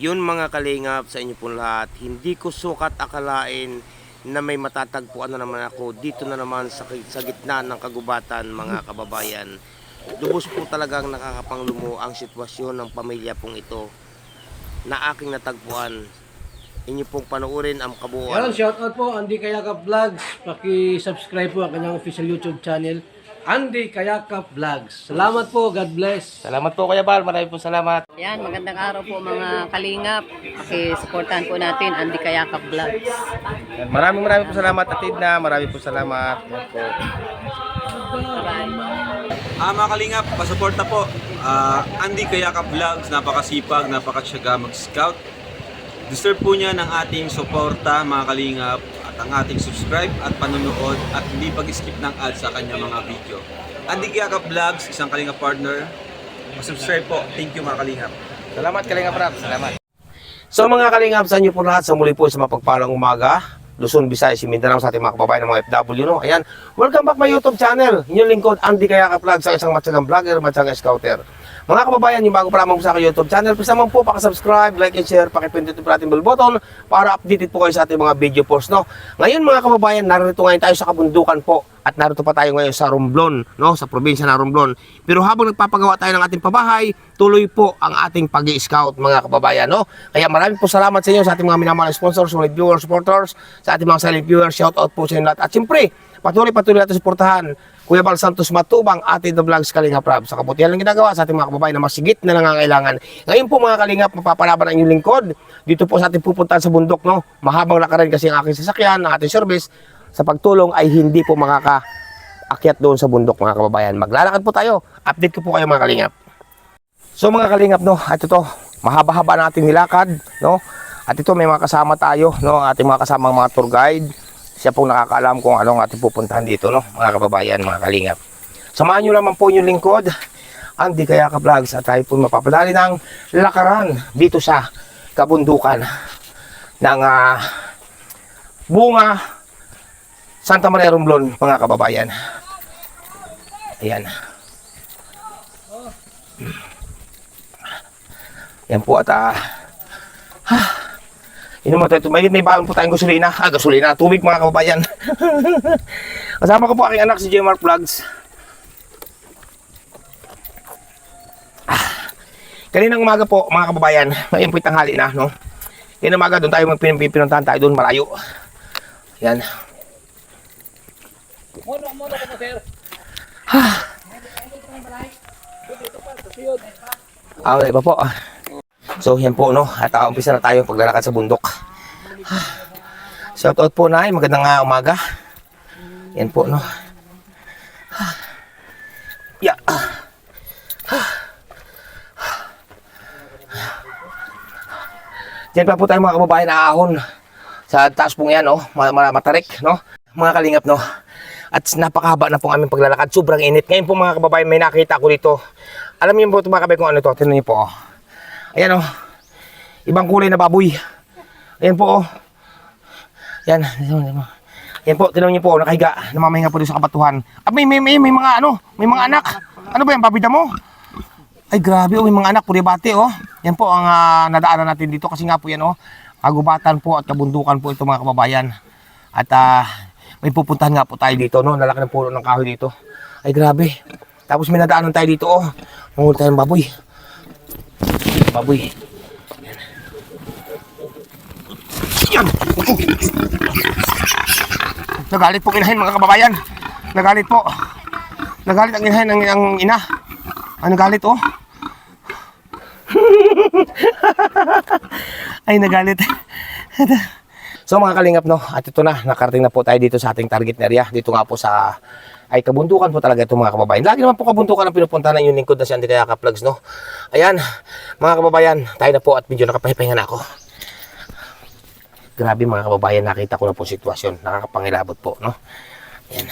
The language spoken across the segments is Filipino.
Yun mga kalingap sa inyo po lahat, hindi ko sukat akalain na may matatagpuan na naman ako dito na naman sa, sa gitna ng kagubatan mga kababayan. Lubos po talagang nakakapanglumo ang sitwasyon ng pamilya pong ito na aking natagpuan. Inyo pong panoorin ang Yan, kabuuan. shoutout po Andy Kayakap Vlogs. Paki-subscribe po ang kanyang official YouTube channel, Andy Kayakap Vlogs. Salamat po, God bless. Salamat po Kuya Bal, marami po salamat. Yan, magandang araw po mga kalingap. Pakisuportahan po natin Andy Kayakap Vlogs. Maraming maraming po salamat Atid na, maraming po salamat. Yan po. Ah, mga kalingap, pasuporta po. Ah, Andy Kayakap Vlogs, napakasipag, napakatsaga mag-scout. Deserve po niya ng ating suporta, mga kalingap, at ang ating subscribe at panonood at hindi pag-skip ng ads sa kanya mga video. Andy Kayakap Vlogs, isang kalingap partner. Subscribe po. Thank you mga kalingap. Salamat Kalingap Rap, salamat. So mga kalingap, sa inyo po lahat, sa muli po sa mapagpalang umaga, Luzon, Visayas, Mindanao sa ating mga kababayan ng mga FW, no? Ayan, welcome back my YouTube channel. Inyong lingkod, Andy Kayaka Vlog sa isang matsagang vlogger, matsagang scouter. Mga kababayan, yung bago pa lamang po sa aking YouTube channel, please naman po, pakasubscribe, like and share, pakipindot yung ating bell button para updated po kayo sa ating mga video posts, no? Ngayon mga kababayan, narito ngayon tayo sa kabundukan po at narito pa tayo ngayon sa Romblon, no? Sa probinsya ng Romblon. Pero habang nagpapagawa tayo ng ating pabahay, tuloy po ang ating pag scout mga kababayan, no? Kaya maraming po salamat sa inyo sa ating mga minamahal na sponsors, mga viewers, supporters, sa ating mga silent viewers, shout out po sa inyo lahat. At siyempre, patuloy-patuloy natin suportahan Kuya Bal Santos Matubang, ating The Vlogs Kalinga Prab. Sa kabutihan ng ginagawa sa ating mga kababayan na masigit na nangangailangan. Ngayon po mga kalingap, mapapalaban ang inyong lingkod. Dito po sa ating pupuntahan sa bundok, no? Mahabang lakaran kasi ang aking sasakyan, ang ating service. Sa pagtulong ay hindi po makakaakyat doon sa bundok mga kababayan. Maglalakad po tayo. Update ko po kayo mga kalingap. So mga kalingap, no? At ito, mahaba-haba nating nilakad, no? At ito may mga kasama tayo, no? Ang ating mga kasamang mga tour guide. Siya pong nakakaalam kung anong ating pupuntahan dito, no? Mga kababayan, mga kalingap. Samahan nyo naman po yung lingkod. Andy Kayaka Vlogs at tayo po mapapadali ng lakaran dito sa kabundukan ng ah, bunga Santa Maria Romblon, mga kababayan. Ayan. Yan po at ah, Inom mo tayo, may, may baon po tayong gasolina. Ah, gasolina, tubig mga kababayan. Kasama ko po aking anak si J. Mark Vlogs. Ah, kaninang umaga po mga kababayan, ngayon po tanghali na, no? Kaninang umaga doon tayo magpinuntahan tayo doon malayo. Yan. Ah, wala pa po. So, yan po, no? At uh, umpisa na tayo paglalakad sa bundok. Shout out po, Nay. Magandang uh, umaga. Yan po, no? Yeah. Diyan pa po tayo mga kababayan aahon sa taas pong yan, no? Ma- ma- Matarik, no? Mga kalingap, no? At napakahaba na pong aming paglalakad. Sobrang init. Ngayon po mga kababayan, may nakita ko dito. Alam niyo po ito mga kababayan kung ano to. Tingnan niyo po, oh. Ayan, oh. Ibang kulay na baboy. Ayan po, oh. Yan. Yan po, tinan niyo po, nakahiga. Namamahinga po doon sa kabatuhan. At may, may, may, may mga ano, may mga anak. Ano ba yan, papita mo? Ay, grabe, oh, may mga anak, puri bate, oh. Yan po ang ah, nadaanan natin dito kasi nga po yan, oh. Kagubatan po at kabundukan po ito mga kababayan. At ah, may pupuntahan nga po tayo dito, no. Nalaki ng puno ng kahoy dito. Ay, grabe. Tapos may nadaanan tayo dito, oh. Mangul tayo ng baboy. Baboy. Yan. Nagalit po inahin mga kababayan. Nagalit po. Nagalit ang inahin ang, ang ina. Ah, nagalit oh. Ay, nagalit. so mga kalingap no, at ito na, nakarating na po tayo dito sa ating target area. Dito nga po sa ay kabundukan po talaga ito mga kababayan. Lagi naman po kabundukan ang pinupuntahan ng yung lingkod na si Andy Kayaka Vlogs, no? Ayan, mga kababayan, tayo na po at medyo nakapahipahinga na ako. Grabe mga kababayan, nakita ko na po sitwasyon. Nakakapangilabot po, no? Ayan.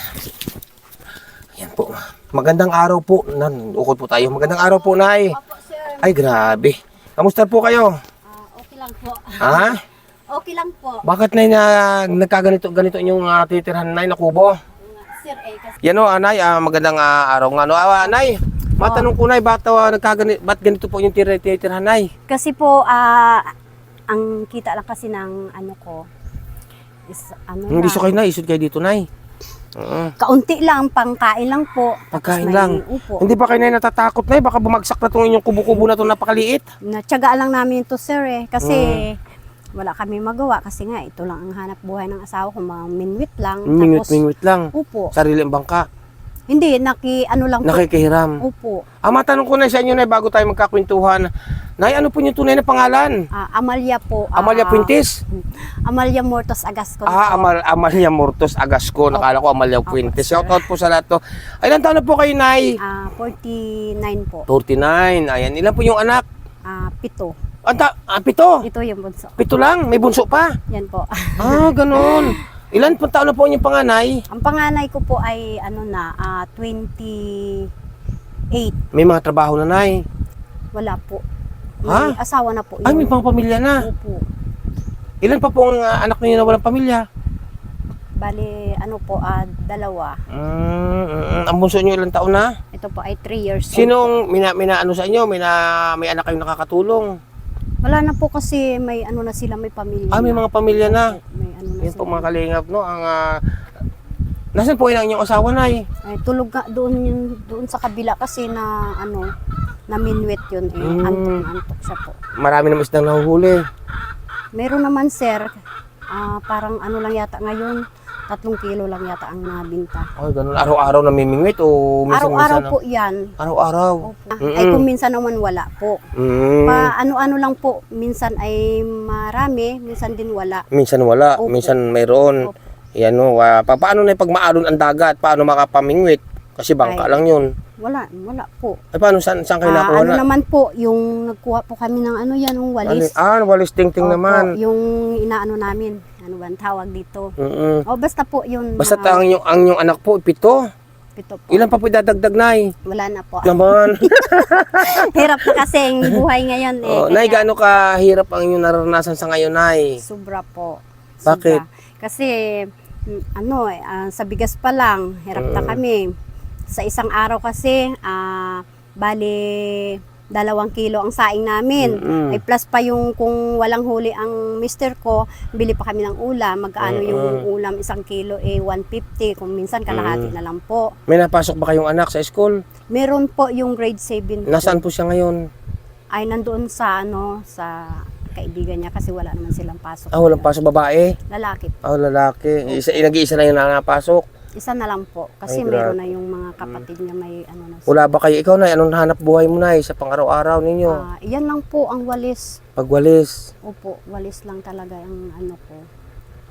Ayan po. Magandang araw po. Nan, ukod po tayo. Magandang araw po, Nay. Opo, sir. Ay, grabe. Kamusta po kayo? Ah, okay lang po. Ha? Okay lang po. Bakit na, na nagkaganito ganito inyong uh, titirhan, na kubo? Sir, eh, kasi Yan o, Anay, ah, magandang ah, araw nga. No, ah, Anay, Matanong ko, Nay, ba't, uh, nagkagani, ba't ganito po yung tira- tinitirhan, Nay? Kasi po, ah, ang kita lang kasi ng ano ko, is ano Hindi lang, so kayo, Nay. Isod kayo dito, Nay. Oo. kaunti lang, pangkain lang po. Tapos Pagkain may- lang. Upo. Hindi ba kayo, Nay, natatakot, Nay? Baka bumagsak na itong inyong kubo-kubo na itong napakaliit. Natsaga lang namin to sir eh. Kasi Mm. Wala kami magawa. Kasi nga, ito lang ang hanap buhay ng asawa ko. Mga minwit lang. Minwit-minwit lang. Upo. Sarili ang bangka. Hindi, naki ano lang po. Nakikihiram. Upo. Ang matanong ko na sa inyo, Nay, bago tayo magkakwentuhan, Nay, ano po yung tunay na pangalan? Ah, Amalia po. ah, Amalia Puentes? Amalia Mortos Agascon Ah, po. Amal Amalia Mortos Agasco. Nakala ko Amalia Puentes. sir. Shout out po sa lahat to. Ilan taon na po kayo, Nay? Ah, 49 po. 49. Ayan. Ilan po yung anak? Ah, pito. Anta, ah, pito. Ito yung bunso. Pito lang. May bunso pa. Yan po. Ah, ganun. Ilan po taon na po yung panganay? ang panganay ko po ay ano na, ah, 28. May mga trabaho na, Nay. Wala po. Ha? May asawa na po. Ay, may mga pamilya na. Opo. Ilan pa po ang ah, anak niyo na walang pamilya? Bali, ano po, ah, dalawa. Mm, mm, mm. ang bunso niyo ilang taon na? Ito po ay 3 years old. Sinong mina, mina ano sa inyo? Mina, may anak kayong nakakatulong? Wala na po kasi may ano na sila, may pamilya. Ah, may mga pamilya na. May ano na Yan po sila. mga kalingap, no? Ang, ah, Nasaan po yung inyong asawa na eh? Ay, tulog nga doon yun, doon sa kabila kasi na ano, na minwit yun eh. Mm. Antok na antok siya po. Marami naman isdang nahuhuli. Meron naman sir, ah, parang ano lang yata ngayon, tatlong kilo lang yata ang nabinta. Ay, ganun. Araw-araw namimingwit o minsan-minsan? Araw-araw po yan. Araw-araw. Opo. Ay kung minsan naman wala po. Mm. Pa ano-ano lang po, minsan ay marami, minsan din wala. minsan wala, Opo. minsan mayroon. Opo. Yan o, ah, pa- paano na pag maalon ang dagat? Paano makapamingwit? Kasi bangka Ay. lang yun. Wala, wala po. Ay, paano, saan, saan kayo Ah, nakuha ano na? naman po, yung nagkuha po kami ng ano yan, yung walis. Ah, walis ting-ting Opo, naman. Yung inaano namin, ano ba ang tawag dito? Mm-mm. O basta po yun. Basta mga ang inyong, ang inyong anak po, pito. pito po. Ilan pa po dadagdag, Nay? Wala na po. Naman. Hirap na kasi ang buhay ngayon eh. oh, Nay, gaano kahirap ang inyong naranasan sa ngayon, Nay? Sobra po. Bakit? Sobra. Kasi mm, ano eh, ah, sa bigas pa lang, hirap na kami. Sa isang araw kasi, ah, bali dalawang kilo ang saing namin. Mm-mm. Ay plus pa yung kung walang huli ang mister ko, bili pa kami ng ulam. Magkano yung ulam isang kilo eh 150. Kung minsan kalahati na lang po. May napasok ba kayong anak sa school? Meron po yung grade 7 po. Nasaan po siya ngayon? ay nandoon sa ano sa kaibigan niya kasi wala naman silang pasok. Ah, walang pasok babae. Lalaki. Ah, lalaki. Isa, nag-iisa na yung nakapasok. Isa na lang po kasi meron na yung mga kapatid niya may ano na. Wala ba kayo? Ikaw na, anong hanap buhay mo na sa pang-araw-araw ninyo? Ah, iyan lang po ang walis. Pagwalis. Opo, walis lang talaga ang ano ko.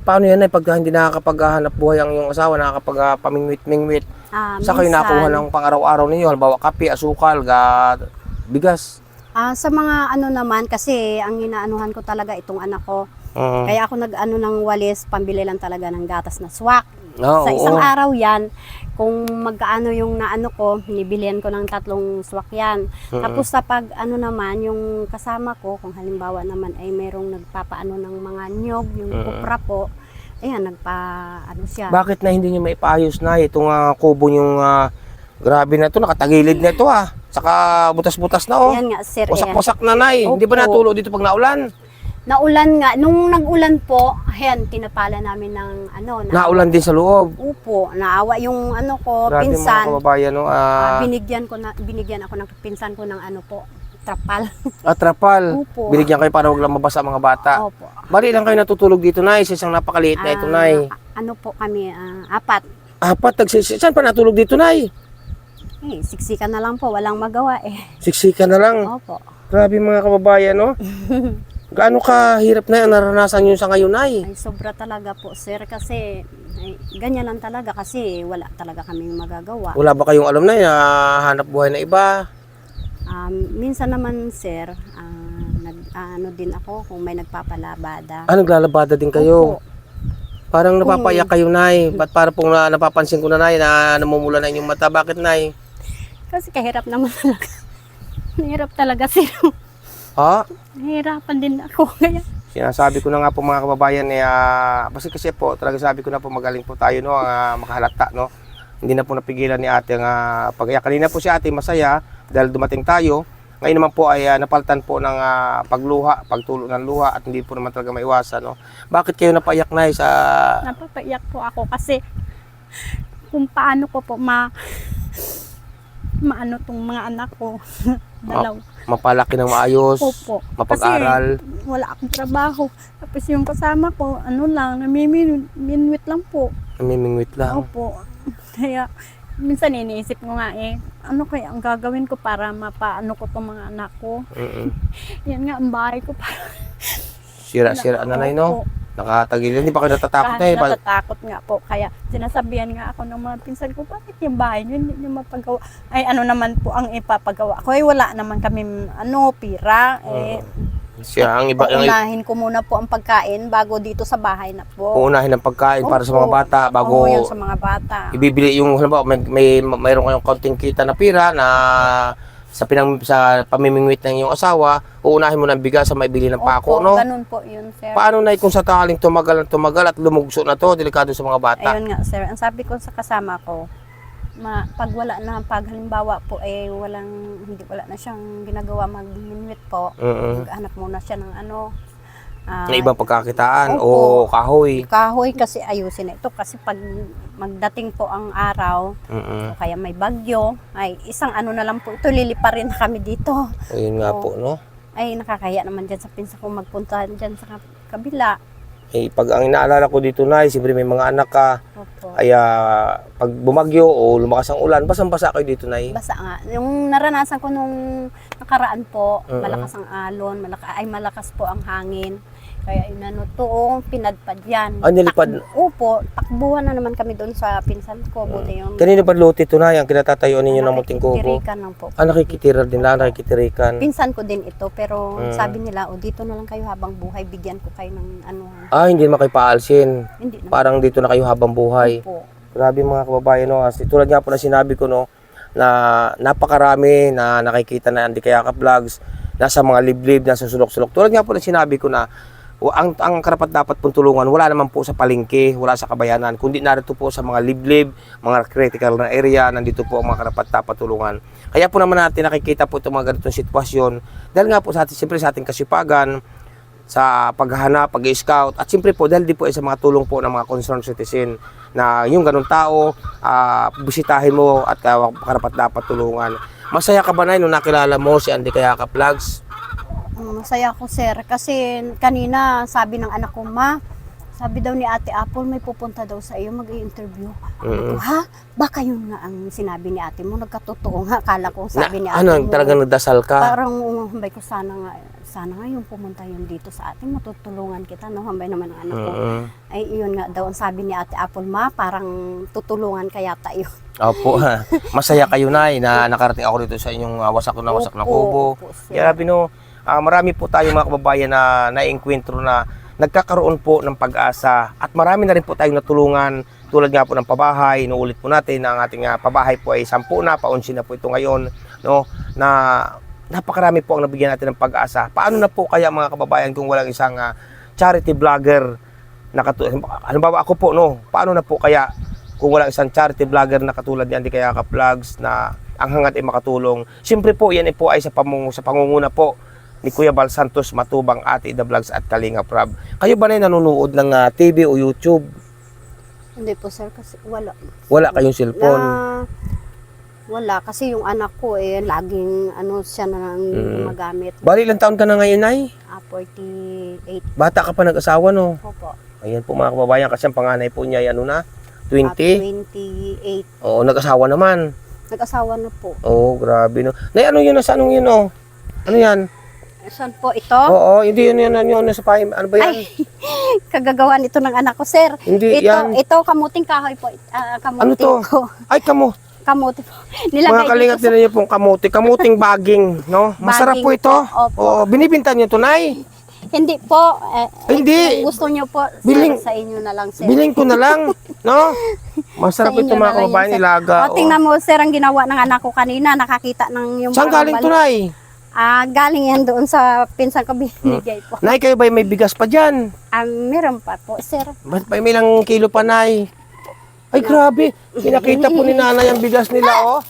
Paano yan ay pag hindi nakakapaghanap buhay ang iyong asawa, nakakapag-pamingwit-mingwit? Ah, Sa kayo minsan, nakuha ng pang-araw-araw ninyo? Halimbawa, kape, asukal, ga, bigas. ah, sa mga ano naman kasi ang inaanuhan ko talaga itong anak ko. Mm. Kaya ako nag-ano ng walis, pambili lang talaga ng gatas na swak. Oo, sa isang oo. araw yan, kung magkaano yung naano ko, binibilihan ko ng tatlong swak yan. Tapos sa pag ano naman, yung kasama ko, kung halimbawa naman ay merong nagpapaano ng mga nyog, yung kupra po, ayan, nagpa, ano siya. Bakit na hindi nyo maipaayos na itong ah, kubo yung grabe na to, nakatagilid na ito ah. Saka butas-butas na oh. Ayan nga, sir. Wasak-wasak na nay. Hindi ba Opo. natulo dito pag naulan? Naulan nga. Nung nag-ulan po, ayan, tinapala namin ng ano. Na, Naulan din sa loob. Upo, naawa yung ano ko, Grabe mga pinsan. kababayan no. Ah, Ah, binigyan ko na binigyan ako ng pinsan ko ng ano po, trapal. atrapal. Opo. Binigyan kayo para wag lang mabasa ang mga bata. Opo. Bali lang kayo natutulog dito, Nay. Sa isang napakaliit na ito, Ah, Nay. ano po kami, ah, apat. Apat, nagsis- saan pa natulog dito, Nay? Eh, siksikan na lang po, walang magawa eh. Siksika na lang. Opo. Grabe mga kababayan, no? Gaano ka hirap na yung naranasan nyo sa ngayon, Nay? Ay, sobra talaga po, sir, kasi ay, ganyan lang talaga kasi wala talaga kaming magagawa. Wala ba kayong alam na na hanap buhay na iba? Um, minsan naman, sir, ah, nag, ah, ano din ako kung may nagpapalabada. Ah, naglalabada din kayo. Opo. Parang napapaiyak kayo, Nay. Ba't para pong na, napapansin ko na, Nay, na namumula na inyong mata. Bakit, Nay? Kasi kahirap naman talaga. Nahirap talaga, sir. Ha? Nahirapan din ako. Kaya, Sinasabi ko na nga po mga kababayan eh, ah, kasi kasi po, talaga sabi ko na po magaling po tayo no, ah, makahalata no. Hindi na po napigilan ni ate ang ah, pag Kanina po si ate masaya, dahil dumating tayo. Ngayon naman po ay ah, napalitan po ng ah, pagluha, pagtulo ng luha at hindi po naman talaga maiwasan. No? Bakit kayo napaiyak na sa napapaiyak po ako kasi kung paano ko po ma maano tong mga anak ko dalaw mapalaki ng maayos, Opo. mapag-aral? Kasi wala akong trabaho. Tapos yung kasama ko, ano lang, namiminwit lang po. Namimingwit lang. Opo. Kaya, minsan iniisip ko nga eh, ano kaya ang gagawin ko para mapaano ko tong mga anak ko. Mm-mm. Yan nga, ang bahay ko para Sira-sira na nanay, no? Nakatagil. Hindi pa kayo natatakot na eh. Kahit natatakot nga po. Kaya sinasabihan nga ako ng mga pinsan ko, bakit yung bahay nyo hindi nyo mapagawa? Ay ano naman po ang ipapagawa ko? Ay wala naman kami ano, pira. Eh, Siya, ang iba, ang unahin ko muna po ang pagkain bago dito sa bahay na po. uunahin ng pagkain para sa mga bata bago Oo, yan sa mga bata. ibibili yung halimbawa may, may mayroon kayong konting kita na pira na sa pinang sa pamimingwit ng iyong asawa, uunahin mo ng bigas sa maibili ng pako, Opo, no? ganun po yun, sir. Paano na kung sa takaling tumagal at tumagal at lumugso na to, delikado sa mga bata? Ayun nga, sir. Ang sabi ko sa kasama ko, ma, pag wala na, pag halimbawa po, eh, walang, hindi, wala na siyang ginagawa mag-minwit po, Mm-mm. maghanap muna siya ng ano, ah, Na ibang pagkakitaan o Opo. kahoy. kahoy kasi ayusin na ito kasi pag magdating po ang araw Mm-mm. o kaya may bagyo ay isang ano na lang po ito lilipa rin kami dito Ayun nga po, no? ay nakakaya naman dyan sa pinsa ko magpunta dyan sa kab- kabila Eh, pag ang inaalala ko dito na, siyempre may mga anak ka, Opo. ay ah, pag bumagyo o lumakas ang ulan, basang-basa kayo dito na basta nga yung naranasan ko nung nakaraan po Oo. malakas ang alon malaka, ay malakas po ang hangin kaya yun ano to oh, pinadpad yan Ah, nilipad? Tak- opo takbuhan na naman kami doon sa pinsan ko buti yung Kanino ba luti ito na, yung kinatatayuan ninyo ng munting kubo? Nakikitirikan lang po Ah, nakikitira din lang, nakikitirikan. Pinsan ko din ito, pero Mm. sabi nila, o dito na lang kayo habang buhay, bigyan ko kayo ng ano. Ah, hindi naman kayo paalsin. Hindi naman Parang dito na kayo habang buhay. po. Grabe mga kababayan, no? Kasi tulad nga po na sinabi ko, no, na napakarami na nakikita na Andy Kayaka Vlogs, nasa mga liblib, nasa sulok-sulok. Tulad nga po na sinabi ko na o, ang, ang karapat dapat pong tulungan, wala naman po sa palengke, wala sa kabayanan, kundi narito po sa mga liblib, mga critical na area, nandito po ang mga karapat dapat tulungan. Kaya po naman natin nakikita po itong mga ganitong sitwasyon, dahil nga po sa atin, siyempre sa ating kasipagan, sa paghahanap, pag-scout, at siyempre po dahil di po ay sa mga tulong po ng mga concerned citizen na yung ganun tao, ah, bisitahin mo at uh, karapat dapat tulungan. Masaya ka ba na nung nakilala mo si Andy Kayaka Vlogs? Masaya ako, sir. Kasi kanina, sabi ng anak ko, ma, sabi daw ni Ate Apple, may pupunta daw sa iyo, mag-i-interview. Mm. Ha? Baka yun nga ang sinabi ni ate mo, nagkatotoo nga. Akala ko Na, sabi ni ate ano, mo. talagang nagdasal ka? Parang hambay ko sana nga, sana nga yung pumunta yun dito sa atin, matutulungan kita, no? Hambay naman ang anak ko. Mm. Ay, iyon nga daw ang sabi ni Ate Apple, ma, parang tutulungan kaya tayo. Opo, masaya kayo na na nakarating ako dito sa inyong uh, wasak na wasak na kubo. Opo, sir. Grabe no, Ah, marami po tayong mga kababayan na naiengkwentro na nagkakaroon po ng pag-asa at marami na rin po tayong natulungan tulad nga po ng pabahay, inuulit po natin na ang ating ah, pabahay po ay 10 na, paunsi na po ito ngayon, no, na napakarami po ang nabigyan natin ng pag-asa. Paano na po kaya mga kababayan kung walang isang ah, charity vlogger na katulad, halimbawa ako po, no, paano na po kaya kung walang isang charity vlogger na katulad ni Andy Kayaka Vlogs na ang hangat ay makatulong. Siyempre po, yan ay po ay sa, pamung, sa pangunguna po ni Kuya Bal Santos Matubang Ate The Vlogs at Kalinga Prab. Kayo ba na nanonood ng ah, TV o YouTube? Hindi po, sir, kasi wala. Wala kayong cellphone? Na, wala, kasi yung anak ko, eh, laging, ano, siya na lang Mm. gumagamit. Bali, ilang taon ka na ngayon, Nay? Ah, 48 Bata ka pa nag-asawa, no? po po. Ayan po mga kababayan, kasi ang panganay po niya ay ano na? Ah, 20? 28. Oo, nag-asawa naman. Nag-asawa na po. Oo, grabe, no? Nay, ano yun? Nasa anong yun, oh? Ano yan? Saan po ito? Oo, hindi yun, yun, yun, yun, nasa pahim. Ano ba yan? Ay, kagagawan ito ng anak ko, sir. Hindi, ito, yan. ito, kamuting kahoy po. Ano kamuting to? ko. Ay, kamo. Kamuti po. Mga Nilagay kalingat dito sa... nila niyo pong kamuti. Kamuting baging, no? Masarap Baging po ito. po, opo. Oo, binibinta niyo to, Nay. Hindi po. Eh, Hindi. Kung gusto niyo po, sir, Biling- sa inyo na lang, sir. Biling ko na lang, no? Masarap Sa ito mga kababayan ilaga. O, tingnan mo, sir, ang ginawa ng anak ko kanina. Nakakita ng yung... Saan galing to, bal- Nay? Ah, galing yan doon sa pinsan ko binigay po. Nay, kayo ba may bigas pa dyan? Ah, meron pa po, sir. Ba't pa may ilang kilo pa, Nay? Ay, grabe. Pinakita po ni nanay ang bigas nila, oh.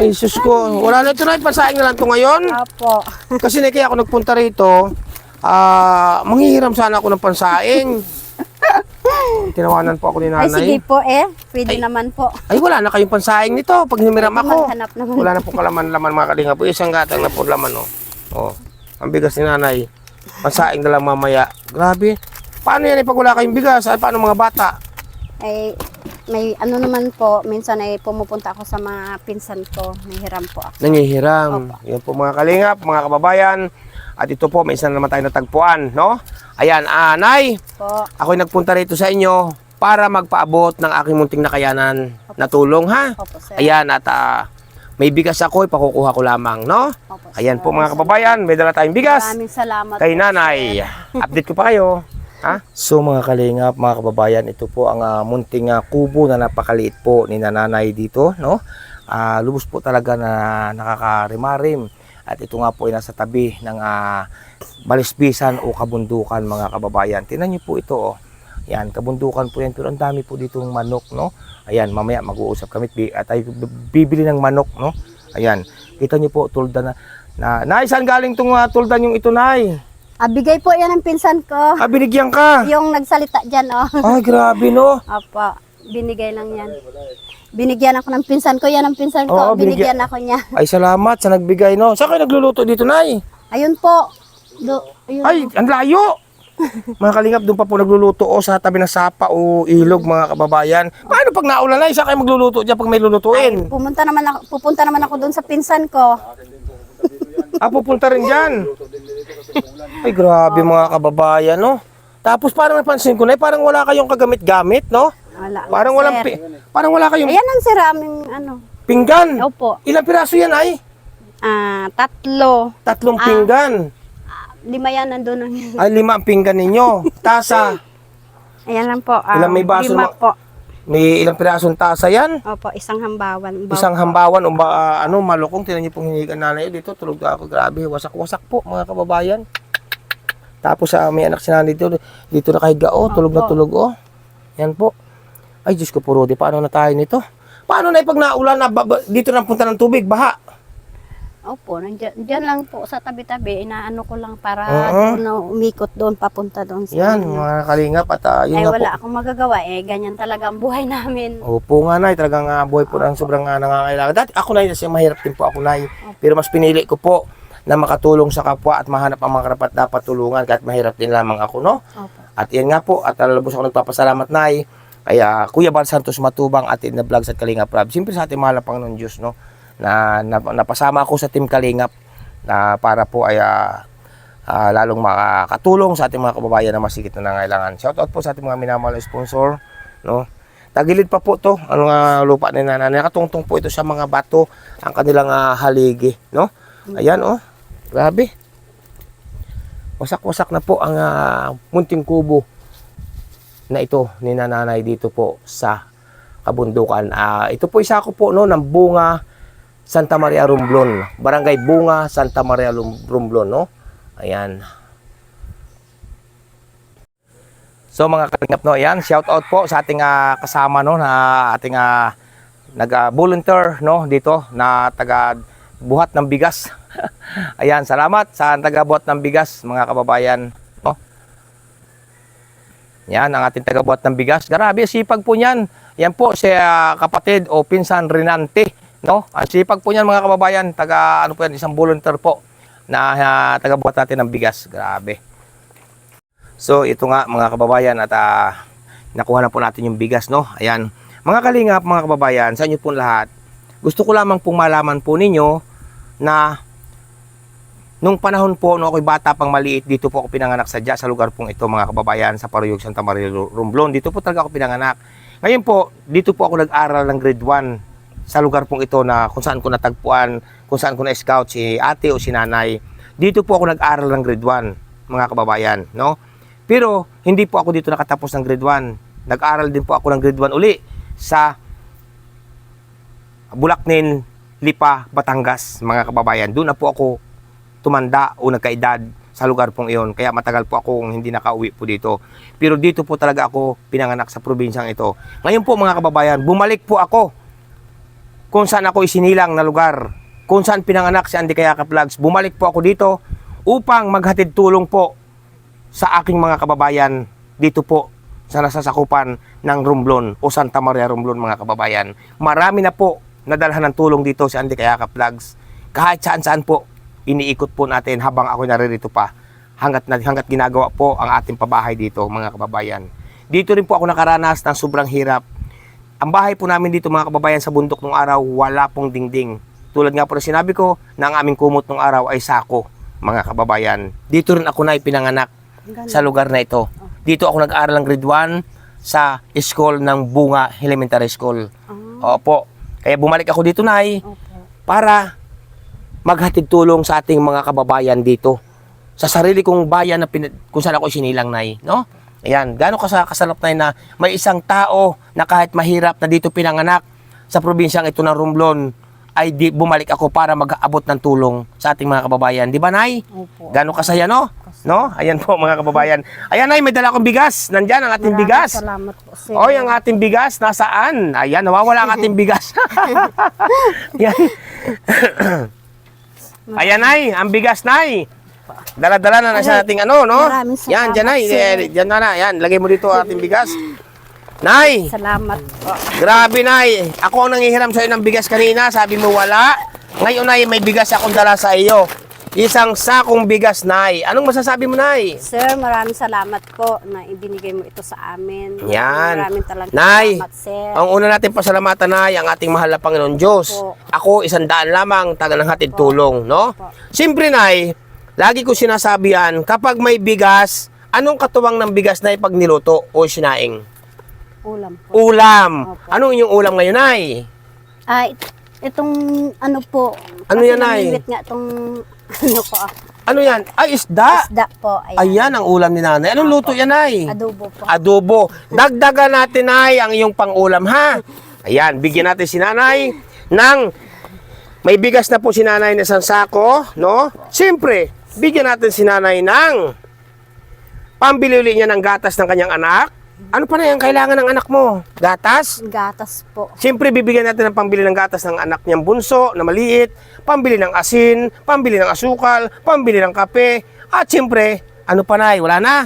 Ay, sus ko. Wala na ito na. Pasaing na lang ito ngayon. Opo. Kasi na kaya ako nagpunta rito, ah, manghihiram sana ako ng pansaing. Tinawanan po ako ni Ay, sige nanay. po eh. Pwede Ay. naman po. Ay, wala na kayong pansaing nito pag hiniram ako. Maghanap naman. Wala na po kalaman-laman mga kalinga po. Isang gatang na po laman, oh. Oh, ang bigas ni nanay. Pansaing na lang mamaya. Grabe. Paano yan eh, pag wala kayong bigas? Ay, paano mga bata? Ay, may ano naman po, minsan ay pumupunta ako sa mga pinsan ko. May hiram po ako. Nangihiram. Yan po mga kalingap, mga kababayan. At ito po, may isa na naman tayo natagpuan, no? Ayan, ah, Nay, Po. ako'y nagpunta rito sa inyo para magpaabot ng aking munting nakayanan na tulong, ha? Opo, sir. Ayan, at ah, may bigas ako, ipakukuha ko lamang, no? Opo, Ayan sir. po mga kababayan, may dala tayong bigas. Maraming salamat Kay po, nanay. Update ko pa kayo. Ha? So mga kalingap, mga kababayan, ito po ang ah, munting ah, kubo na napakaliit po ni nanay dito, no? Ah, lubos po talaga na nakakarimarim. At ito nga po ay nasa tabi ng ah, balisbisan o kabundukan mga kababayan. Tingnan niyo po ito, oh. Yan, kabundukan po yan. Pero ang dami po ditong manok, no? Ayan, mamaya mag-uusap kami at tayo bibili ng manok, no? Ayan, kita niyo po, tulda na. Na, Nay, saan galing itong uh, tuldan yung ito, Nay? Ah, bigay po yan ng pinsan ko. Ah, binigyan ka. Yung nagsalita dyan, oh. Ay, grabe, no? Opo, binigay lang yan. Binigyan ako ng pinsan ko, yan ang pinsan ko. Oo, binigyan- binigyan ako niya. Ay, salamat sa nagbigay, no? Saan kayo nagluluto dito, Nay? Ayun po. Do, ayun. Ay, ang layo! mga kalingap, doon pa po nagluluto o sa tabi ng sapa o ilog, mga kababayan. Paano pag naulan, Nay? Saan kayo magluluto dyan pag may lulutuin? Pumunta naman ako, pupunta naman ako doon sa pinsan ko. Ah, pupunta rin dyan. Ay, grabe, mga kababayan, no? Tapos parang napansin ko, Nay, parang wala kayong kagamit-gamit, no? Wala. Parang sir. walang, pi- parang wala kayong Ayan ang sir aming ano. pinggan. Opo. Ilang piraso yan, ay? Ah, tatlo. Tatlong Ah. pinggan. Lima yan nandun. ang- Ay, lima ang pinggan ninyo. Tasa. Ayan lang po. ah, Ilang may baso Lima ma- po. May ilang pirasong tasa yan. Opo, isang hambawan. Baw- Isang hambawan o ba, ah, ano, malukong. Tinan niyo pong hinihigan nanay dito. Tulog na ako. Grabe. Wasak-wasak po, mga kababayan. Tapos sa may anak si nanay dito. Dito na kahiga. Oh, tulog na Opo. tulog. Oh. Yan po. Ay, Diyos ko po, Rudy. Paano na tayo nito? Paano na pag naulan na baba- dito na punta ng tubig? Baha. Opo, nandyan, dyan lang po sa tabi-tabi. Inaano ko lang para doon na umikot doon, papunta doon. Sa Yan, ano. mga kalingap. At ah, yun Ay, nga po. wala akong magagawa. Eh, ganyan talaga ang buhay namin. Opo nga, Nay. Talagang uh, buhay po ng sobrang uh, nangangailangan. Dati ako, Nay, kasi mahirap din po ako, Nay. Pero mas pinili ko po na makatulong sa kapwa at mahanap ang mga karapat dapat tulungan kahit mahirap din lamang ako, no? Opo. At yan nga po, at lalabos ako nagpapasalamat, Nay. Kaya Kuya Bal Santos Matubang at na vlogs at Kalingap Rab. Siyempre sa ating mahal na Panginoon Diyos, no? Na, na napasama ako sa Team Kalingap na para po ay ah, ah, lalong makakatulong sa ating mga kababayan na masikit na nangailangan. Shout out po sa ating mga minamahal na sponsor, no? Tagilid pa po to, ano nga lupa ni nanay. Nakatungtong po ito sa mga bato, ang kanilang ah, haligi, no? Ayan, oh. Grabe. Wasak-wasak na po ang ah, munting kubo na ito ni nanay dito po sa kabundukan. Ah, ito po isa ko po no ng Bunga Santa Maria Romblon. Barangay Bunga Santa Maria Romblon, no? Ayan. So mga kalingap no, ayan, shout out po sa ating ah, kasama no na ating ah, nag-volunteer no dito na taga buhat ng bigas. ayan, salamat sa taga-buhat ng bigas mga kababayan? Yan ang ating taga-buhat ng bigas. Grabe, sipag po niyan. Yan po si ah, kapatid o pinsan Renante, no? Ang sipag po niyan mga kababayan, taga ano po yan, isang volunteer po na ah, taga-buhat natin ng bigas. Grabe. So ito nga mga kababayan at ah, nakuha na po natin yung bigas no. Ayan. Mga kalingap, mga kababayan, sa inyo po lahat. Gusto ko lamang pong malaman po ninyo na nung panahon po no ako'y bata pang maliit dito po ako pinanganak sa sa lugar pong ito mga kababayan sa Paruyog Santa Maria Romblon. Dito po talaga ako pinanganak. Ngayon po, dito po ako nag-aral ng grade 1 sa lugar pong ito na kung saan ko natagpuan, kung saan ko na-scout si ate o si nanay. Dito po ako nag-aral ng grade 1, mga kababayan, no? Pero hindi po ako dito nakatapos ng grade 1. Nag-aral din po ako ng grade 1 uli sa Bulaknin, Lipa, Batangas, mga kababayan. Doon na po ako tumanda o nagkaedad sa lugar pong iyon. Kaya matagal po akong hindi nakauwi po dito. Pero dito po talaga ako pinanganak sa probinsyang ito. Ngayon po mga kababayan, bumalik po ako kung saan ako isinilang na lugar, kung saan pinanganak si Andy Kayaka Vlogs. Bumalik po ako dito upang maghatid tulong po sa aking mga kababayan dito po sa nasasakupan ng Romblon o Santa Maria Romblon mga kababayan. Marami na po nadalhan ng tulong dito si Andy Kayaka Vlogs. Kahit saan saan po, iniikot po natin habang ako naririto pa. Hanggat, hanggat ginagawa po ang ating pabahay dito mga kababayan. Dito rin po ako nakaranas ng sobrang hirap. Ang bahay po namin dito mga kababayan sa bundok nung araw, wala pong dingding. Tulad nga po na sinabi ko, na ang aming kumot nung araw ay sako, mga kababayan. Dito rin ako na ipinanganak sa lugar na ito. Dito ako nag-aaral ng grade 1 sa school ng Bunga Elementary School. Opo. Kaya bumalik ako dito, Nay, para maghatid tulong sa ating mga kababayan dito. Sa sarili kong bayan na kung saan ako sinilang, Nay. No? Ayan, gano'n ka sa kasalap na na may isang tao na kahit mahirap na dito pinanganak sa probinsyang ito ng Romblon ay di, bumalik ako para mag-abot ng tulong sa ating mga kababayan. Di ba, Nay? Opo. Gano'n kasaya, no? No? Ayan po, mga kababayan. Ayan, Nay, may dala akong bigas. Nandyan ang ating Maraming bigas. Salamat po, sir. Oy, ang ating bigas, nasaan? Ayan, nawawala ang ating bigas. Yan. Ayan, Nay, ang bigas, Nay. Dala-dala na na sa ating ano, no? Maraming salamat, Yan, dyan, Nay. sir. Eh, Dyan na na. Yan, lagay mo dito ating bigas. Nay, Salamat po. grabe, Nay. Ako ang nangihiram sa'yo ng bigas kanina. Sabi mo wala. Ngayon, Nay, may bigas akong dala sa iyo. Isang sakong bigas, Nay. Anong masasabi mo, Nay? Sir, maraming salamat po na ibinigay mo ito sa amin. Yan. Maraming talagang Nay, salamat, sir. ang una natin pasalamatan na ang ating mahal na Panginoon Diyos. Opo. Ako, isang daan lamang, taga ng hatid tulong, no? Opo. Siyempre, Nay, lagi ko sinasabi yan, kapag may bigas, anong katuwang ng bigas na pag niluto o sinaing? Ulam po. Ulam. Opo. Anong inyong ulam ngayon, Nay? Ay, itong ano po. Ano yan, Nay? nga itong ano ah, Ano yan? Ay, isda. Isda po. Ayan. Ayan ang ulam ni Nanay. Anong luto yan, Nay? Adobo po. adobo. Dagdagan natin ay ang iyong pangulam ha. Ayan, bigyan natin si nanay ng may bigas na po si nanay na isang sako, no? Siyempre, bigyan natin si nanay ng pambili niya ng gatas ng kanyang anak. Ano pa na yung kailangan ng anak mo? Gatas? Gatas po. Siyempre, bibigyan natin ng pambili ng gatas ng anak niyang bunso na maliit, pambili ng asin, pambili ng asukal, pambili ng kape, at siyempre, ano pa na, wala na.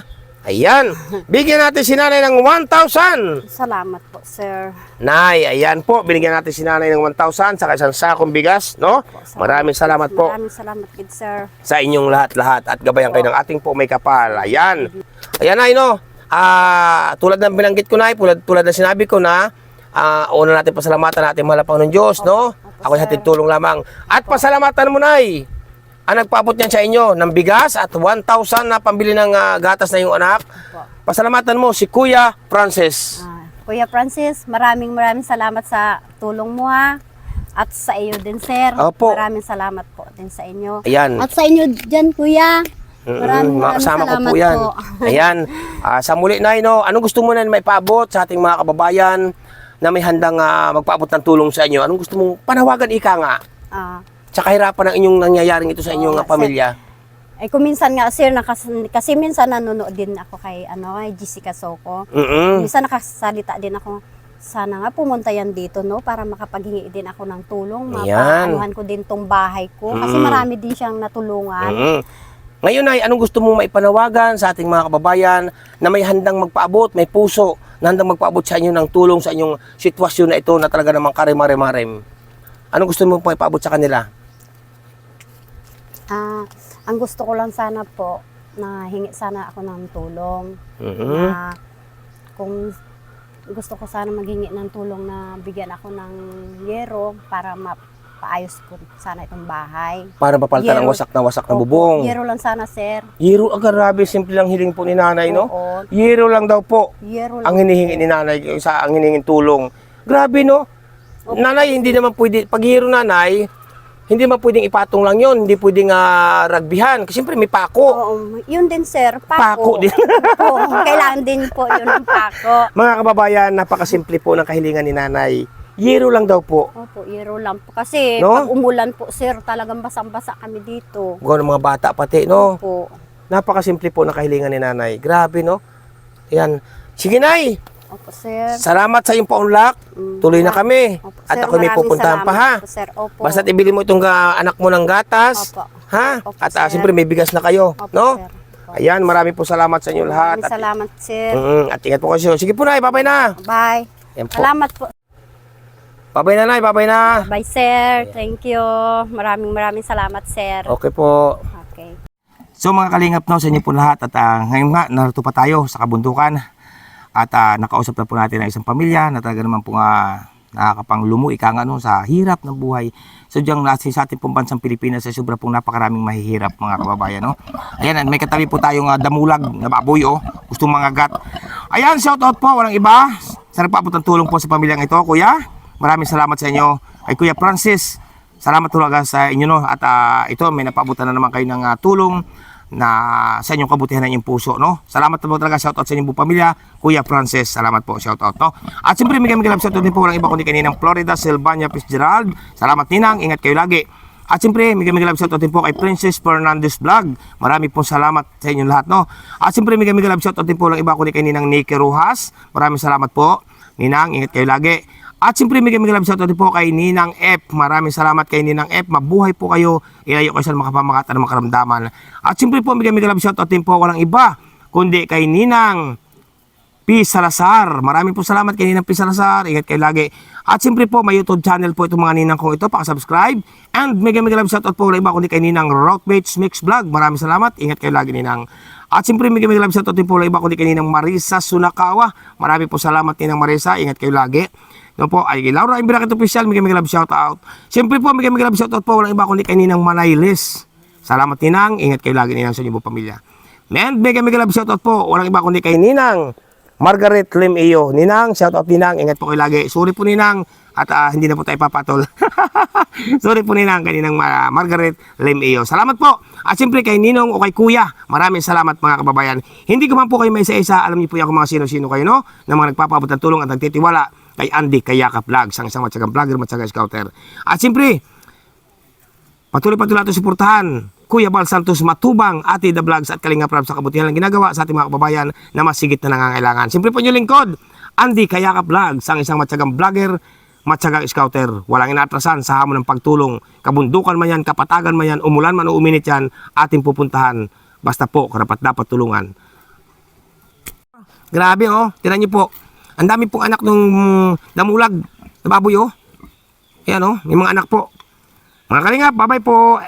Ayan, bigyan natin si nanay ng 1,000. Salamat po, sir. Nay, ayan po, binigyan natin si nanay ng 1,000 sa isang sakong bigas, no? Maraming salamat po Maraming salamat, good sir. sa inyong lahat-lahat at gabayan kayo ng ating po may kapal. Ayan. Ayan na, no? Ah, tulad ng binanggit ko na, tulad, tulad ng sinabi ko na, ah, una natin pasalamatan natin mahal na Panginoon Diyos, no? Ako hatid tulong lamang. At pasalamatan mo, Nay, ang nagpaabot niyan sa inyo ng bigas at 1,000 na pambili ng ah, gatas na yung anak. Pasalamatan mo si Kuya Francis. Ah, Kuya Francis, maraming maraming salamat sa tulong mo ha. At sa iyo din, sir. Opo. Maraming salamat po din sa inyo. Ayan. At sa inyo dyan, kuya. Maraming maraming kasama ko salamat po yan. po. Ayan. Ah, sa muli na, no, anong gusto mo na may paabot sa ating mga kababayan na may handang ah, magpaabot ng tulong sa inyo? Anong gusto mong panawagan ika nga? Ah, Sa kahirapan ng inyong nangyayaring ito sa inyong Oo, ah, pamilya? ay kung minsan nga, sir, nakas, kasi minsan nanonood din ako kay, ano, kay Jessica Soko. Mm-mm. Minsan nakasalita din ako, sana nga pumunta yan dito, no? Para makapaghingi din ako ng tulong. Ayan. Mapaanuhan ko din tong bahay ko. Kasi Mm. marami din siyang natulungan. Mm. Ngayon ay anong gusto mong maipanawagan sa ating mga kababayan na may handang magpaabot, may puso na handang magpaabot sa inyo ng tulong sa inyong sitwasyon na ito na talaga namang karimare-marem? Anong gusto mong maipaabot sa kanila? Ah, ang gusto ko lang sana po na hingi sana ako ng tulong Mhm. na kung gusto ko sana maghingi ng tulong na bigyan ako ng yero para mapaayos ko sana itong bahay. Para mapalitan ang Yero. wasak na wasak na Opo, bubong. Yero lang sana, sir. Yero, ang grabe, simple lang hiling po ni nanay, no? Oo. Yero lang daw po Yero lang. ang hinihingi ni nanay sa ang hinihingin tulong. Grabe, no? Nanay, hindi naman pwede, pag hero nanay, hindi naman pwedeng ipatong lang yon hindi pwedeng uh, ragbihan. Kasi siyempre may pako. Oo, yun din, sir. Pako. Pako din. Oo, kailangan din po yun ng pako. Mga kababayan, napakasimple po ng kahilingan ni nanay. Yero lang daw po. Opo, yero lang po. Kasi No? pag umulan po, sir, talagang basang-basa kami dito. Gawa ng mga bata pati, no? Opo. Napakasimple po ng kahilingan ni nanay. Grabe, no? Yan. Sige, nay. Opo, sir. Salamat sa iyong paunlak. Mm. Tuloy na kami. Opo, At sir, ako may maraming pupuntahan pa ha. salamat po, sir. Opo. Basta ibili mo itong ah, anak mo ng gatas. Opo. Ha? Opo, At ah, sir. siyempre may bigas na kayo. Opo, no? sir. Opo. Ayan, maraming po salamat sa inyo lahat. Maraming At, salamat, sir. Mm, at ingat po kayo. Sige po na, babay na. Bye. Po. Salamat po. Babay na, nay, babay na. Bye, sir. Thank you. Maraming maraming salamat, sir. Okay po. Okay. So mga kalingap no, sa inyo po lahat at ah, ngayon nga narito pa tayo sa kabundukan at ah, nakausap na po natin ang isang pamilya na talaga naman po nga nakakapanglumo ika nga no, sa hirap ng buhay. So diyan nasi sa ating pong bansang Pilipinas ay sobra pong napakaraming mahihirap mga kababayan no. Ayan, may katabi po tayong ah, damulag na baboy oh, gustong mga gat. Ayan, shout out po, walang iba. Sa nagpaabot ng tulong po sa pamilyang ito, kuya. Maraming salamat sa inyo. Kay Kuya Francis, Salamat talaga sa inyo no at ah, ito may napabutan na naman kayo ng ah, tulong na sa inyong kabutihan ng inyong puso no. Salamat po talaga shout out sa inyong buong pamilya, Kuya Francis. Salamat po shout out no. At siyempre may kami shout out din po walang iba kundi kaninang Florida Silvania Fitzgerald. Salamat ninang, ingat kayo lagi. At siyempre, may kami shout out din po kay Princess Fernandez Vlog. Marami pong salamat sa inyong lahat, no? At siyempre, may kami shout out din po lang iba kundi kay Ninang Nikki Rojas. Maraming salamat po. Ninang, ingat kayo lagi. At siyempre, may kami shoutout din po kay Ninang F. Maraming salamat kay Ninang F. Mabuhay po kayo. Ilayo kayo sa mga pamakat at mga karamdaman. At siyempre po, may kami shoutout din po walang iba, kundi kay Ninang P. Salazar. Maraming po salamat kay Ninang P. Salazar. Ingat kayo lagi. At siyempre po, may YouTube channel po itong mga ninang kong ito. Pakasubscribe. And mega mega love shoutout po walang iba kundi kay Ninang Rockbaits Mix Vlog. Maraming salamat. Ingat kayo lagi, Ninang. At siyempre, mega mega love shoutout din po walang iba kundi kay Ninang Marisa Sunakawa. Maraming po salamat, Ninang Marisa. Ingat kayo lagi. Yan po ay Laura Imbirakit Official, mega mega love shoutout. Siyempre po, mega mega love shoutout po walang iba kundi kay Ninang Manayles. Salamat Ninang, ingat kayo lagi Ninang sa inyong pamilya. And mega mega love shoutout po walang iba kundi kay Ninang Margaret Lim Iyo. Ninang, shoutout Ninang, ingat po kayo lagi. Sorry po Ninang at ah, hindi na po tayo papatol. Sorry po Ninang, kay Ninang ah, Margaret Lim Iyo. Salamat po. At siyempre kay Ninong o kay Kuya, maraming salamat mga kababayan. Hindi ko man po kayo may isa-isa, alam niyo po yan kung mga sino-sino kayo, no? Na mga nagpapabot ng tulong at nagtitiwala kay Andy Kayaka Vlogs, ang isang matsagang vlogger, matsagang scouter. At siyempre, patuloy pa natin suportahan Kuya Bal Santos Matubang, Ate The Vlogs at Kalinga Prab sa kabutihan ng ginagawa sa ating mga kababayan na masigit na nangangailangan. Siyempre po inyong lingkod, Andy Kayaka Vlogs, ang isang matyagang vlogger, matyagang scouter. Walang inatrasan sa hamon ng pagtulong. Kabundukan man yan, kapatagan man yan, umulan man o uminit yan, ating pupuntahan. Basta po, karapat dapat tulungan. Grabe oh, tinan niyo po. Ang dami pong anak nung damulag na oh. Ayan oh, may mga anak po. Mga kalingap, bye-bye po.